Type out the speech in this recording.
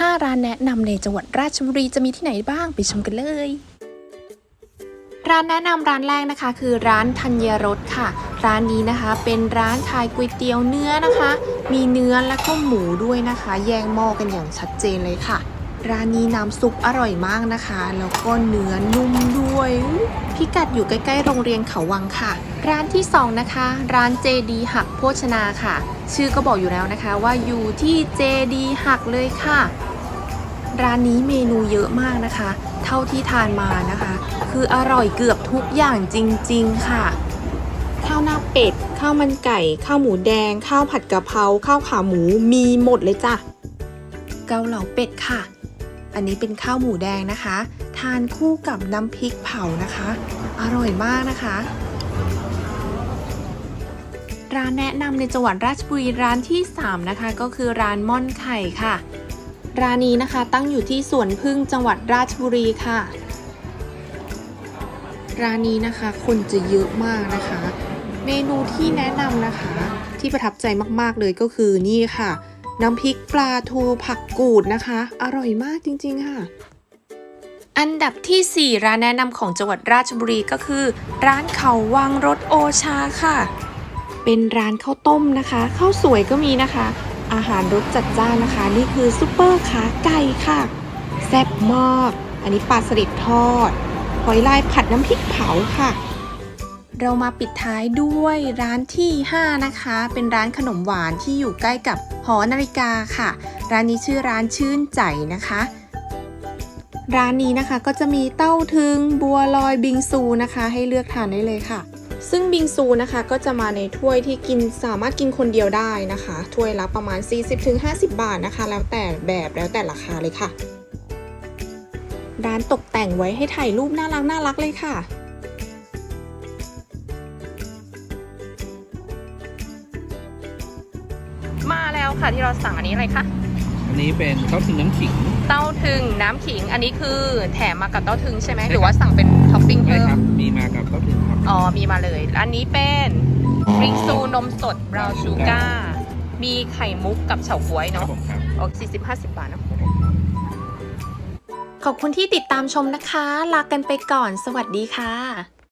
5 ร้านแนะนำในจังหวัดราชบุรีจะมีที่ไหนบ้างไปชมกันเลย ร้านแนะนำร้านแรกนะคะ คือร้านธัญรสค่ะ ร้านนี้นะคะ เป็นร้านขายก๋วยเตี๋ยวเนื้อนะคะ มีเนื้อและก็หมูด้วยนะคะ แยกหม้อกันอย่างชัดเจนเลยค่ะร้านนี้น้ำซุปอร่อยมากนะคะ แล้วก็เนื้อนุ่มด้วย พิกัดอยู่ใกล้ๆ โรงเรียนเขาวังค่ะ ร้านที่สองนะคะ ร้านเจดีหักโภชนาค่ะ ชื่อก็บอกอยู่แล้วนะคะว่าอยู่ที่เจดีหักเลยค่ะ ร้านนี้เมนูเยอะมากนะคะ เท่าที่ทานมานะคะ คืออร่อยเกือบทุกอย่างจริง ๆ ค่ะ ข้าวหน้าเป็ด ข้าวมันไก่ ข้าวหมูแดง ข้าวผัดกะเพราข้าวขาหมูมีหมดเลยจ้ะเกาเหลาเป็ดค่ะ อันนี้เป็นข้าวหมูแดงนะคะ ทานคู่กับน้ำพริกเผานะคะ อร่อยมากนะคะร้านแนะนำในจังหวัดราชบุรีร้านที่ 3 นะคะ ก็คือร้านม่อนไข่ค่ะ ร้านนี้นะคะตั้งอยู่ที่สวนพึ่งจังหวัดราชบุรีค่ะ ร้านนี้นะคะคนจะเยอะมากนะคะ เมนูที่แนะนำนะคะ ที่ประทับใจมากๆเลยก็คือนี่ค่ะ น้ำพริกปลาทูผักกูดนะคะ อร่อยมากจริง ๆ ค่ะ อันดับทีสี่4 ร้านแนะนำของจังหวัดราชบุรีก็คือ ร้านเขาวังรสโอชาค่ะ เป็นร้านข้าวต้มนะคะข้าวสวยก็มีนะคะ อาหารรสจัดจ้านนะคะ นี่คือซุปเปอร์ขาไก่ค่ะ แซ่บมาก อันนี้ปลาสลิดทอด หอยลายผัดน้ำพริกเผาค่ะ เรามาปิดท้ายด้วยร้านที่ 5 นะคะ เป็นร้านขนมหวานที่อยู่ใกล้กับหอนาฬิกาค่ะ ร้านนี้ชื่อร้านชื่นใจนะคะร้านนี้นะคะก็จะมีเต้าถึงบัวลอยบิงซูนะคะ ให้เลือกทานได้เลยค่ะ ซึ่งบิงซูนะคะก็จะมาในถ้วยที่กินสามารถกินคนเดียวได้นะคะ ถ้วยละประมาณ 40-50 บาทนะคะ แล้วแต่แบบแล้วแต่ราคาเลยค่ะ ร้านตกแต่งไว้ให้ถ่ายรูปน่ารักน่ารักเลยค่ะมาแล้วค่ะที่เราสั่งอันนี้อะไรคะ อันนี้เป็นข้าวถึงน้ำขิง เต้าถึงน้ำขิง อันนี้คือแถมมากับเต้าถึงใช่ไหมหรือว่าสั่งเป็นท็อปปิ้งใช่เพิ่มครับ มีมากับข้าวถึงครับ อ๋อมีมาเลย อันนี้เป็นริงซูนมสดบราวชูก้า มีไข่มุกกับเฉาก๊วยครับเนาะผมครับ โอ้สี่สิบห้าสิบบาทเนอะขอบคุณที่ติดตามชมนะคะ ลากันไปก่อน สวัสดีค่ะ